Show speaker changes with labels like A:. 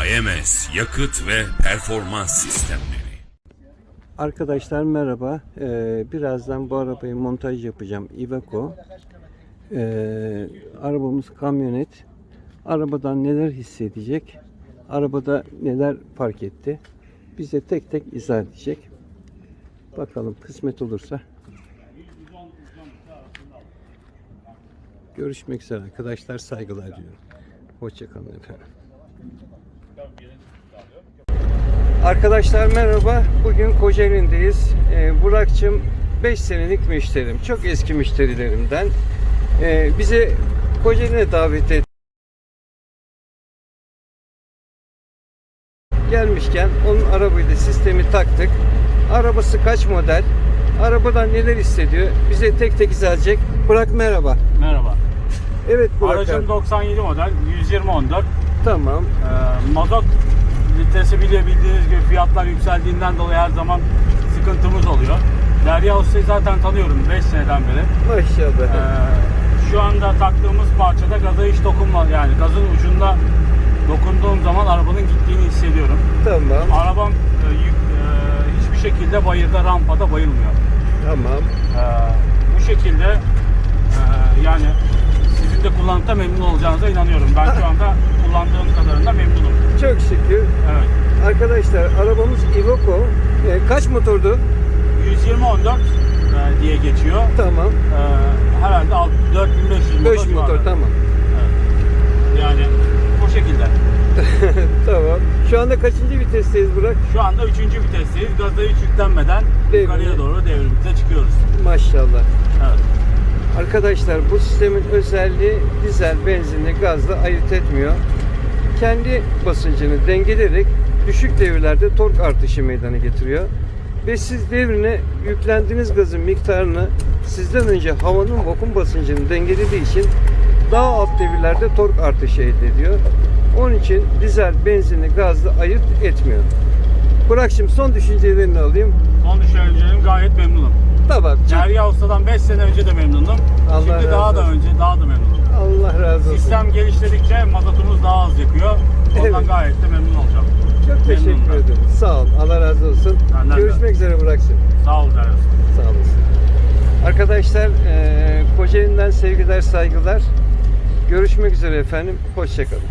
A: AMS Yakıt ve Performans Sistemleri
B: Arkadaşlar merhaba. Ee, birazdan bu arabayı montaj yapacağım. Iveco. Ee, arabamız kamyonet. Arabadan neler hissedecek? Arabada neler fark etti? Bize tek tek izah edecek. Bakalım kısmet olursa. Görüşmek üzere arkadaşlar. Saygılar diliyorum. Hoşçakalın efendim. Arkadaşlar merhaba. Bugün Kocaeli'ndeyiz. Ee, Burak'cığım 5 senelik müşterim. Çok eski müşterilerimden. Ee, bize Kocaeli'ne davet etti. Gelmişken onun arabayla sistemi taktık. Arabası kaç model? Arabadan neler hissediyor? Bize tek tek izah edecek. Burak merhaba.
C: Merhaba.
B: Evet Burak
C: Aracım
B: abi.
C: 97 model, 120 14.
B: Tamam.
C: Ee, mazot litresi bile bildiğiniz gibi fiyatlar yükseldiğinden dolayı her zaman sıkıntımız oluyor. Derya Usta'yı zaten tanıyorum 5 seneden beri.
B: Maşallah.
C: Ee, şu anda taktığımız parçada gaza hiç dokunma yani gazın ucunda dokunduğum zaman arabanın gittiğini hissediyorum.
B: Tamam.
C: Arabam e, yük, e, hiçbir şekilde bayırda rampada bayılmıyor.
B: Tamam.
C: Ee, bu şekilde e, yani sizin de kullanıp da memnun olacağınıza inanıyorum. Ben şu anda kullandığım kadarında memnunum.
B: Çok şükür.
C: Evet.
B: Arkadaşlar arabamız Iveco. Ee, kaç motordu?
C: 120 14 e, diye geçiyor.
B: Tamam.
C: E, herhalde alt- 4500 motor.
B: 5 motor
C: civarı.
B: tamam.
C: Evet. Yani bu şekilde.
B: tamam. Şu anda kaçıncı vitesteyiz Burak?
C: Şu anda 3. vitesteyiz. Gaza hiç yüklenmeden
B: Devrimli.
C: yukarıya doğru devrimize çıkıyoruz.
B: Maşallah. Arkadaşlar bu sistemin özelliği dizel, benzinli, gazla ayırt etmiyor. Kendi basıncını dengeleyerek düşük devirlerde tork artışı meydana getiriyor. Ve siz devrine yüklendiğiniz gazın miktarını sizden önce havanın vakum basıncını dengelediği için daha alt devirlerde tork artışı elde ediyor. Onun için dizel, benzinli, gazlı ayırt etmiyor. Burak şimdi son düşüncelerini alayım.
C: Son düşüncelerim gayet memnunum.
B: Tamam.
C: Derya Usta'dan 5 sene önce de memnunum.
B: Allah
C: Şimdi
B: razı
C: daha da önce daha da memnunum.
B: Allah razı olsun.
C: Sistem geliştirdikçe mazotumuz daha az yakıyor. Ondan
B: Evet.
C: gayet de memnun olacağım.
B: Çok teşekkür
C: Memnunum ben.
B: ederim. Sağ ol. Allah razı olsun.
C: Benden de.
B: Görüşmek üzere Burak'cığım.
C: Sağ ol Derya Usta.
B: Sağ olasın. Arkadaşlar eee Kocaeli'den sevgiler saygılar. Görüşmek üzere efendim. Hoşçakalın.